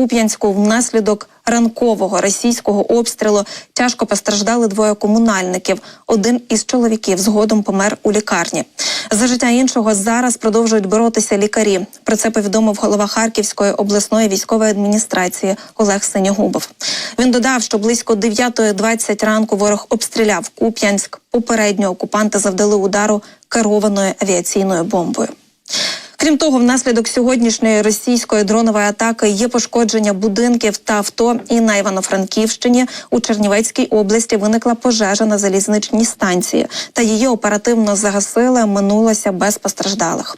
Куп'янську внаслідок ранкового російського обстрілу тяжко постраждали двоє комунальників. Один із чоловіків згодом помер у лікарні. За життя іншого зараз продовжують боротися лікарі. Про це повідомив голова Харківської обласної військової адміністрації Олег Синягубов. Він додав, що близько 9.20 ранку ворог обстріляв Куп'янськ. Попередньо окупанти завдали удару керованою авіаційною бомбою. Крім того, внаслідок сьогоднішньої російської дронової атаки є пошкодження будинків та авто. І на Івано-Франківщині у Чернівецькій області виникла пожежа на залізничній станції, та її оперативно загасили. Минулося без постраждалих.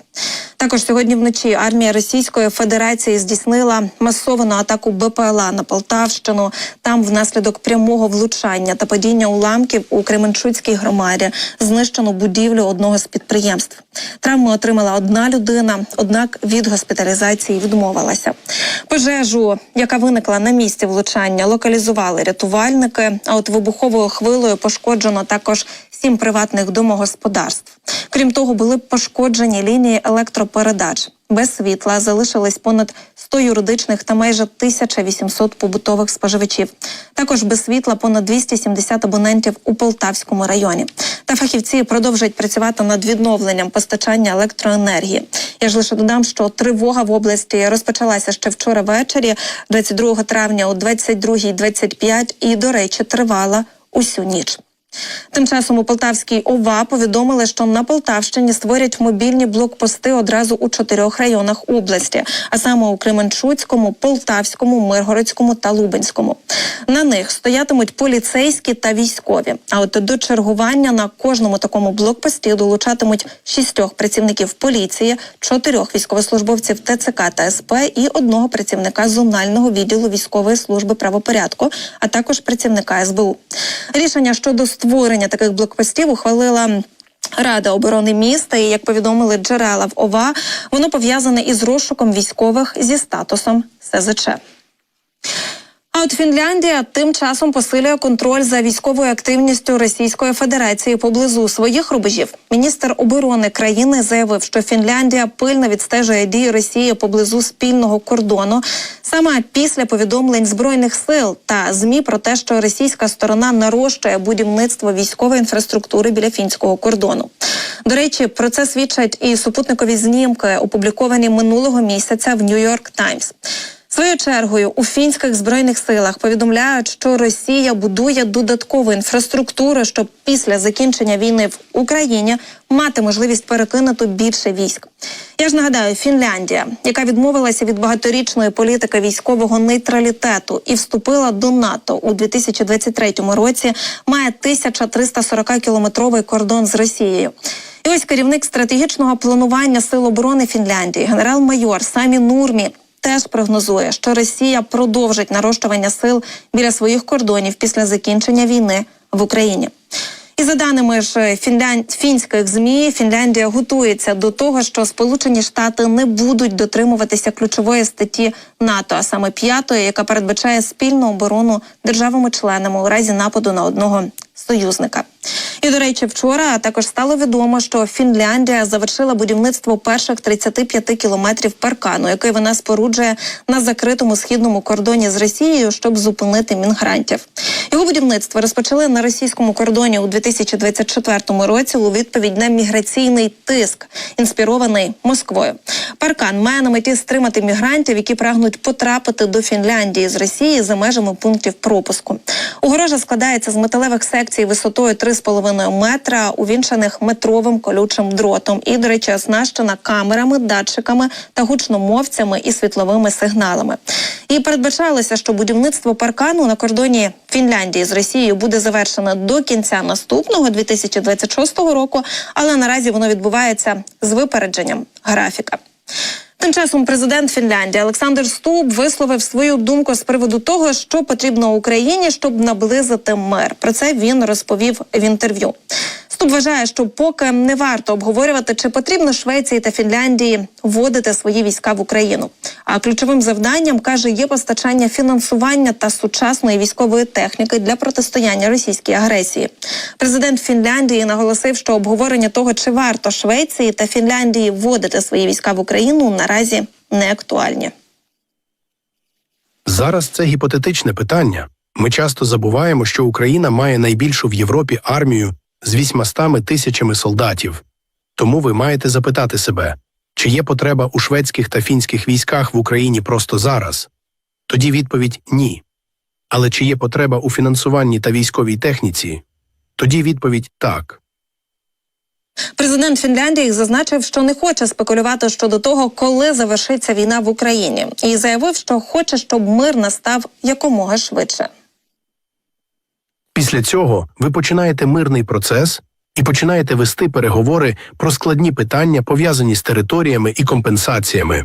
Також сьогодні вночі армія Російської Федерації здійснила масовану атаку БПЛА на Полтавщину. Там, внаслідок прямого влучання та падіння уламків у Кременчуцькій громаді, знищено будівлю одного з підприємств. Травми отримала одна людина, однак від госпіталізації відмовилася. Пожежу, яка виникла на місці влучання, локалізували рятувальники. А от вибуховою хвилою пошкоджено також сім приватних домогосподарств. Крім того, були пошкоджені лінії електропередач. Без світла залишились понад 100 юридичних та майже 1800 побутових споживачів. Також без світла понад 270 абонентів у Полтавському районі. Та фахівці продовжують працювати над відновленням постачання електроенергії. Я ж лише додам, що тривога в області розпочалася ще вчора ввечері, 22 травня о 22.25 і, до речі, тривала усю ніч. Тим часом у Полтавській ОВА повідомили, що на Полтавщині створять мобільні блокпости одразу у чотирьох районах області, а саме у Кременчуцькому, Полтавському, Миргородському та Лубенському. На них стоятимуть поліцейські та військові. А от до чергування на кожному такому блокпості долучатимуть шістьох працівників поліції, чотирьох військовослужбовців ТЦК та СП і одного працівника зонального відділу військової служби правопорядку, а також працівника СБУ. Рішення щодо створення таких блокпостів ухвалила. Рада оборони міста, і як повідомили джерела в ОВА, воно пов'язане із розшуком військових зі статусом СЗЧ. От Фінляндія тим часом посилює контроль за військовою активністю Російської Федерації поблизу своїх рубежів. Міністр оборони країни заявив, що Фінляндія пильно відстежує дії Росії поблизу спільного кордону, саме після повідомлень збройних сил та змі про те, що російська сторона нарощує будівництво військової інфраструктури біля фінського кордону. До речі, про це свідчать і супутникові знімки, опубліковані минулого місяця в Нью-Йорк Таймс. Своєю чергою у фінських збройних силах повідомляють, що Росія будує додаткову інфраструктуру, щоб після закінчення війни в Україні мати можливість перекинути більше військ. Я ж нагадаю, Фінляндія, яка відмовилася від багаторічної політики військового нейтралітету і вступила до НАТО у 2023 році, має 1340 кілометровий кордон з Росією. І ось керівник стратегічного планування сил оборони Фінляндії, генерал-майор Самі Нурмі теж прогнозує, що Росія продовжить нарощування сил біля своїх кордонів після закінчення війни в Україні. І за даними ж фінлянд... фінських змі, Фінляндія готується до того, що Сполучені Штати не будуть дотримуватися ключової статті НАТО, а саме п'ятої, яка передбачає спільну оборону державами-членами у разі нападу на одного союзника. До речі, вчора також стало відомо, що Фінляндія завершила будівництво перших 35 кілометрів паркану, який вона споруджує на закритому східному кордоні з Росією, щоб зупинити мігрантів. Його будівництво розпочали на російському кордоні у 2024 році у відповідь на міграційний тиск, інспірований Москвою. Паркан має на меті стримати мігрантів, які прагнуть потрапити до Фінляндії з Росії за межами пунктів пропуску. Огорожа складається з металевих секцій висотою 3,5 метра, увінчаних метровим колючим дротом. І, до речі, оснащена камерами, датчиками та гучномовцями і світловими сигналами. І передбачалося, що будівництво паркану на кордоні Фінляндії з Росією буде завершено до кінця наступного 2026 року, але наразі воно відбувається з випередженням графіка. Тим часом президент Фінляндії Олександр Стуб висловив свою думку з приводу того, що потрібно Україні, щоб наблизити мир. Про це він розповів в інтерв'ю. Стуб вважає, що поки не варто обговорювати, чи потрібно Швеції та Фінляндії вводити свої війська в Україну. А ключовим завданням каже є постачання фінансування та сучасної військової техніки для протистояння російській агресії. Президент Фінляндії наголосив, що обговорення того, чи варто Швеції та Фінляндії вводити свої війська в Україну, наразі не актуальні. Зараз це гіпотетичне питання. Ми часто забуваємо, що Україна має найбільшу в Європі армію з 800 тисячами солдатів. Тому ви маєте запитати себе, чи є потреба у шведських та фінських військах в Україні просто зараз? Тоді відповідь ні. Але чи є потреба у фінансуванні та військовій техніці? Тоді відповідь так. Президент Фінляндії зазначив, що не хоче спекулювати щодо того, коли завершиться війна в Україні, і заявив, що хоче, щоб мир настав якомога швидше. Після цього ви починаєте мирний процес і починаєте вести переговори про складні питання, пов'язані з територіями і компенсаціями.